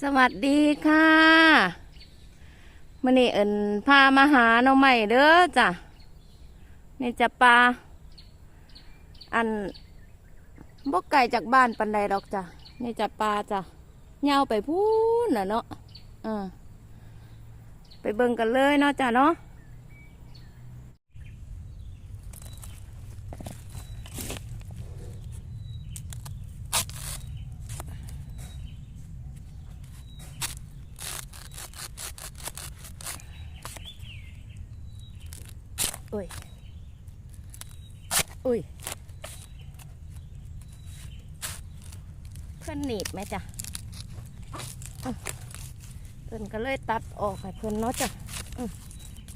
สวัสดีค่ะมื่อนี้เอิญพามาหาน้อใหม่เด้อจ้ะนี่จะปลาอันบกไก่จากบ้านปันใดดอกจ้ะนี่จะปลาจ้ะเงาไปพูนน่ะเนาะเออไปเบิ่งกันเลยเนาะจ้ะเนาะ อุ้ยอุ้ยเพื่อนหนีบไหมจ้ะเพื่อนก็เลยตัดออกให้เพื่อนเนาะจ้ะ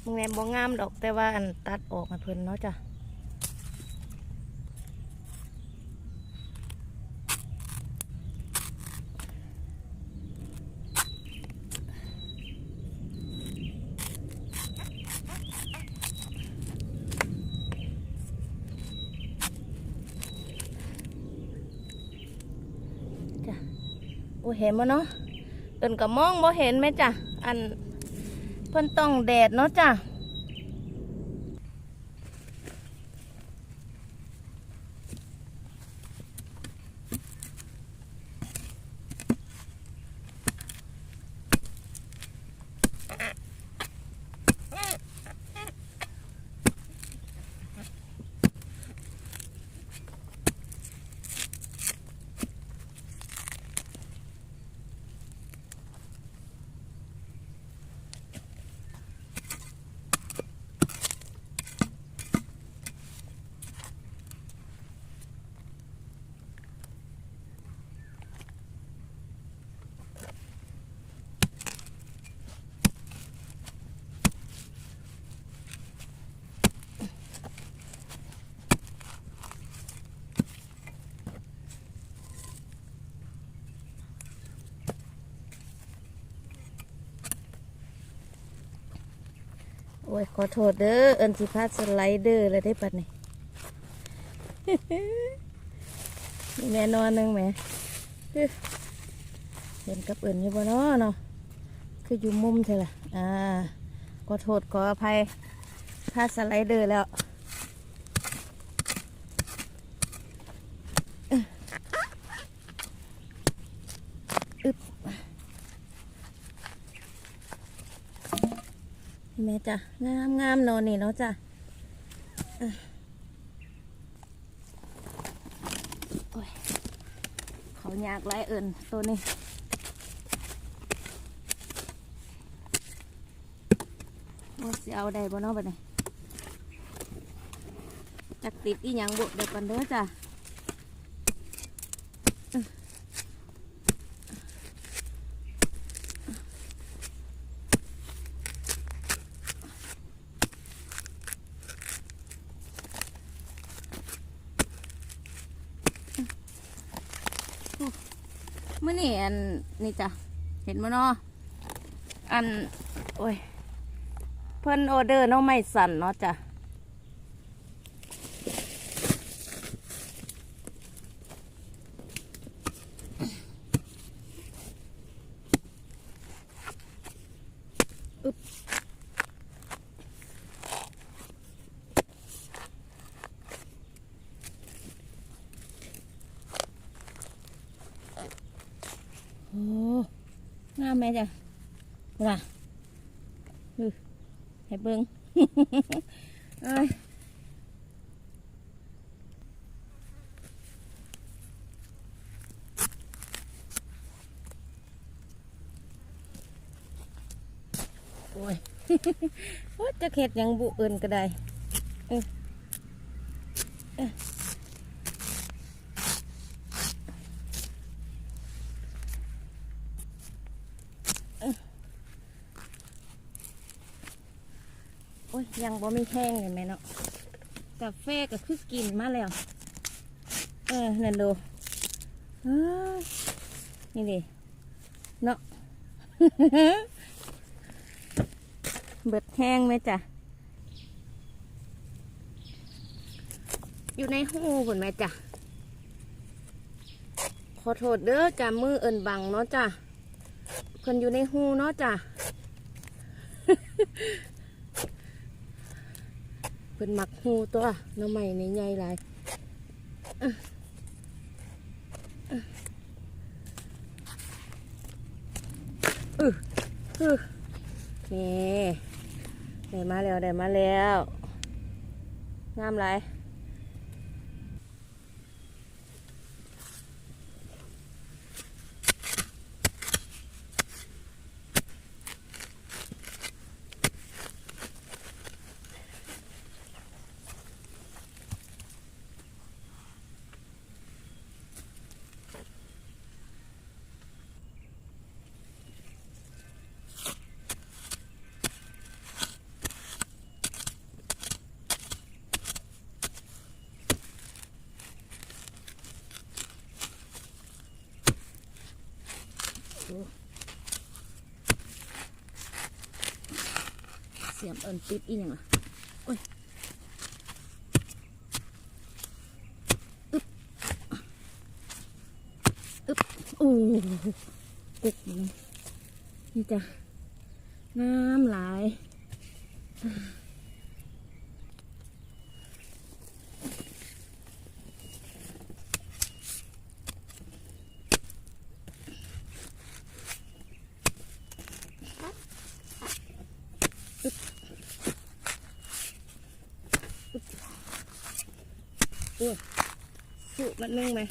มึงแนมบ่งามดอกแต่ว่าอันตัดออกให้เพื่อนเนาะจ้ะจ้ะ โอ้เห็นมั้เนาะเอินก็มองบ่เห็นไหมจ้ะอันเพิ่นต้องแดดเนาะจ้ะ โอ้ยขอโทษเด้อเอินสิพาสไลเดอร์เลยได้ปัดนี่แม่นอนนึงแหมอื้อเห็นกับเอินอยู่บ่เนาะเนาะคืออยู่มุมใช่ล่ะอ่าขอโทษขออภัยพาสไลเดอร์แล้ว แม่จ้ะงามงามนอนนี่เนาะจ้ะอะโอ้ยเขาอยากไล่เอิญตัวนี้ว่าสิเอาได้บ่เนาะบัดนี้จักติดอีหยังบุเดี๋ยวก่อนเด้อจ้ะ มื่ อันนี่จ้ะเห็นมั้เนาะอัน โอ้ยเพิ่นออเดอร์น้องไม่สั่นเนาะจ้ะอึ๊บโอ้งามไหมจ้ะ ว่ะอือให้เบิ้งเอ้ยโอ้ยโอ้ยจะเข็ดยังบุเอินก็ได้เออเออโอ้ยยังบ่มีแห้งเลยแม่เนาะกาแฟก็คือกินมาแล้ว เออนั่นดูนี่ดิเนาะเบิดแห้งไหมจ้ะ อยู่ในหูผนไหมจ้ะ ขอโทษเด้อจ้ะมือเอินบังเนาะจ้ะเพิ่นอยู่ในหูเนาะจ้ะ พิ่นหมักหูตัวน้ำใหม่ในใหญ่หลายออะอืออือนี่ได้มาแล้วได้มาแล้วงามหลาย เสี ยมเอิญติดอีกอย่างละโอ้ยอึ๊บอึ๊บโอ้กุกนี่จ้ะน้ำไหลาย สุมั นนึ่งไหม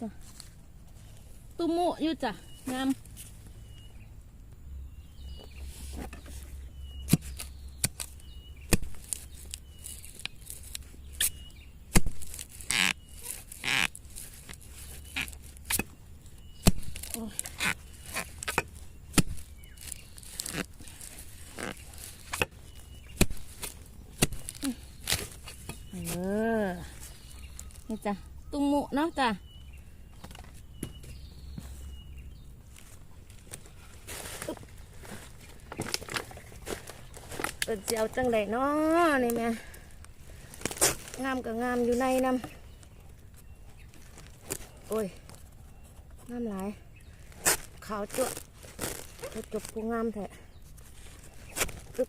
จ้ะตุ้มุอยู่จ้ะงาม ออนี่จ้ะตุ้มมุเนาะจ้ะอึ๊บเจียวจังไดเนาะนี่แม่งามกับงามอยู่ในน้ำโอ้ยงามหลายขาวจั่วจะจบผู้งามแท้อึ๊บ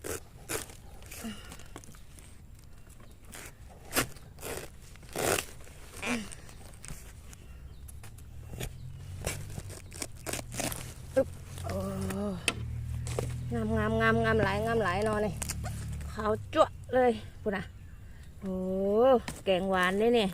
โอ้งามงามงามงามหลายงามหลายเนอนเลยขาวจั่วะเลยปุ่นอะโอ้แกงหวานนี่เนี่ย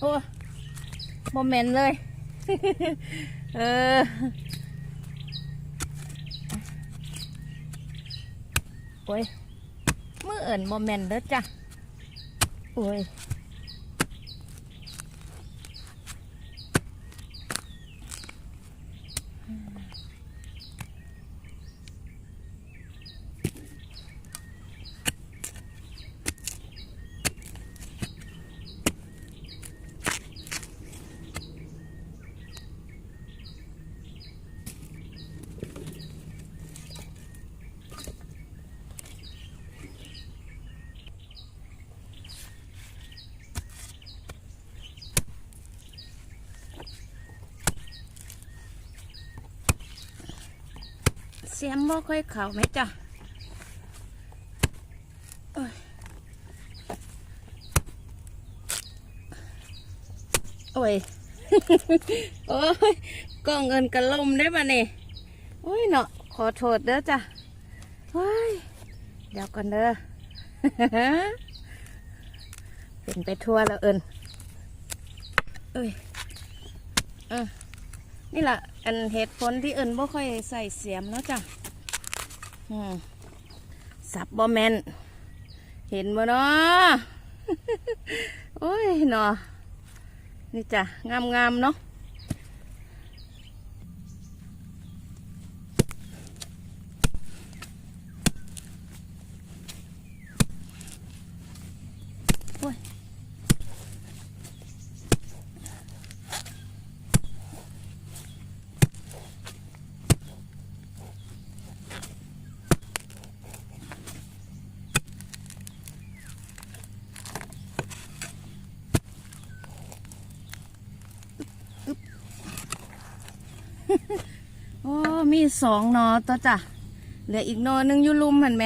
โอ้โมเมนต์เลย เออโอ้ยมือ เอิญโมเมนต์เด้อจ้ะโอ้ย สียมบ่ค่อยเข่าไหมจ้ะโอ้ย โอ้ยกล้องเงินกระลมได้ปะเนี่ยโอ้ยเนาะขอโทษเด้อจ้ะโอ้ย เดี๋ยวก่อนเด้อ เป็นไปทั่วแล้วเอินเอ้ย เออ นี่แหละอันเหตุผลที่เอิญบ่ค่อยใส่เสียมเนาะจ้ะอืมสับบอแมนเห็นบ่เนาะโอ้ยเนาะนี่จ้ะงามๆเนาะ โอ้มีสองนอตัวจ้ะเหลืออีกนอหนึงอยู่ลุมเห็นไหม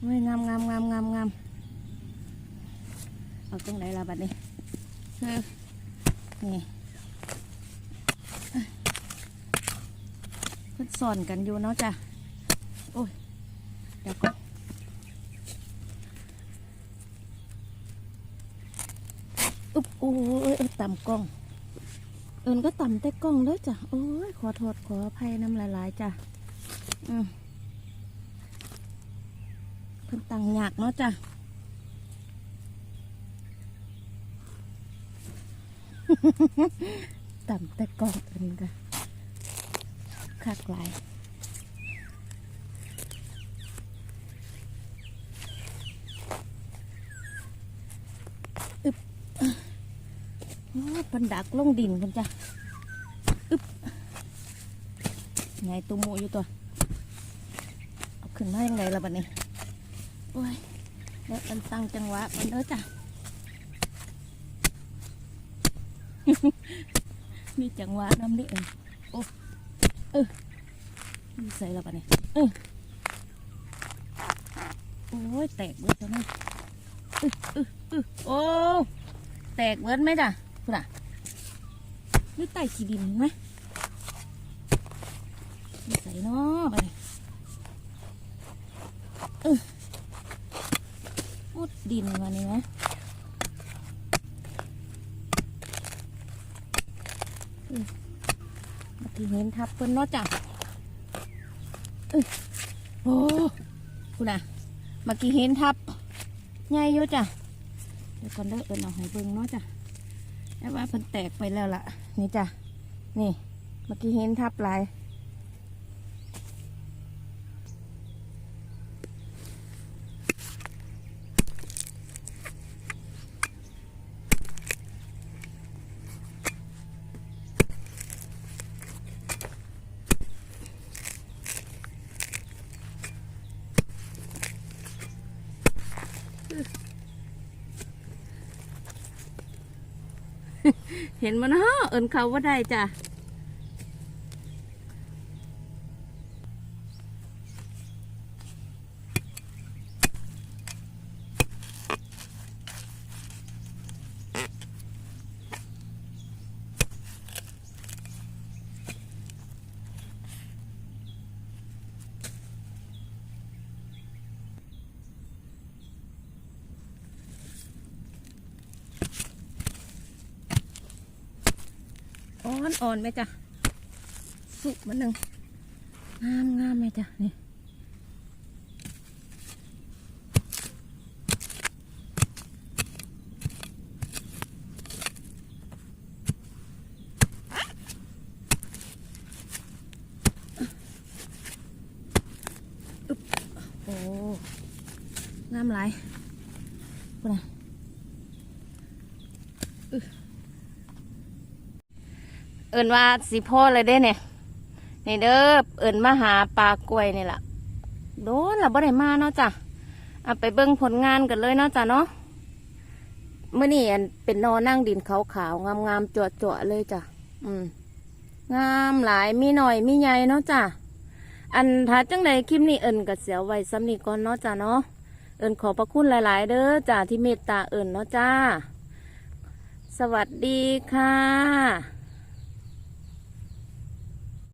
เฮ้ยงามงามงามงามงามเอาตรงไหนล่ะบัดนี้เออนี่เพิ่นสอนกันอยู่เนาะจ้ะโอ้ยเดี๋ยวก่อนอุ๊บโอ้ยเอ้ยต่ำกล้อง เอินก็ต่ำแต่กล้องเลยจ้ะ โอ้ย ขอโทษขออภัยน้ำลายๆจ้ะอืมเพิ่นตังยากเนาะจ้ะต่ำแต่กล้องเอินก็คักหลาย อึบโอ้ยเพิ่นดักลงดินกันจ้ะอึบไงตัวหมูอยู่ตัว เอาขึ้นมายังไงล่ะบัดนี้ โอ้ยแล้วมันตั้งจังหวะมันเด้อจ้ะ มีจังหวะน้ำนี่เองโอ้เออมีใส่แล้วบัดนี้เออโอ้ยแตกเบิดตัวนี้เออเออเออโอ้ แตกเบิดไหมจ้ะ คุณอะนี่ไต่ขี้ดินไหมใส่เนาะไปเออมุดดินมานี่นะมาที่เห็นทับเพิ่นเนาะจ้ะเออโอ้คุณน่ะเมื่อกี้เห็นทับใหญ่อยู่จ้ะเดี๋ยวก่อนเด้อเอินเอาให้เบิ่งเนาะจ้ะ แต่ว่าเพิ่นแตกไปแล้วล่ะ นี่จ้ะ นี่ เมื่อกี้เห็นทับลาย เห็นมันเฮาะเอินเขาว่าได้จ้ะ อ่อนอ่อนไหมจ้ะสุกมันหนึ่งงามงามไหมจ้ะนี่ อึ๊บโอ้งามหลายกูนะ เอินว่าสิพ่อเลยเด้เนี่ยนี่เด้อเอินมาหาปลากล้วยนี่แหละโดนละบ่ได้มาเนาะจ้ะเอาไปเบิ่งผลงานกันเลยเนาะจ้ะเนาะเมื่อนี่อันเป็นนอนั่งดินขาวๆงามๆจั่วๆเลยจ้ะอืมงามหลายมีหน่อยมีใหญ่เนาะจ้ะอันถ้าจังใดคลิปนี้เอินกับเสียวไว้ซ้ำนี่ก่อนเนาะจ้ะเนาะเอินขอพระคุณหลาย ๆ เด้อจ้ะที่เมตตาเอินเนาะจ้า สวัสดีค่ะ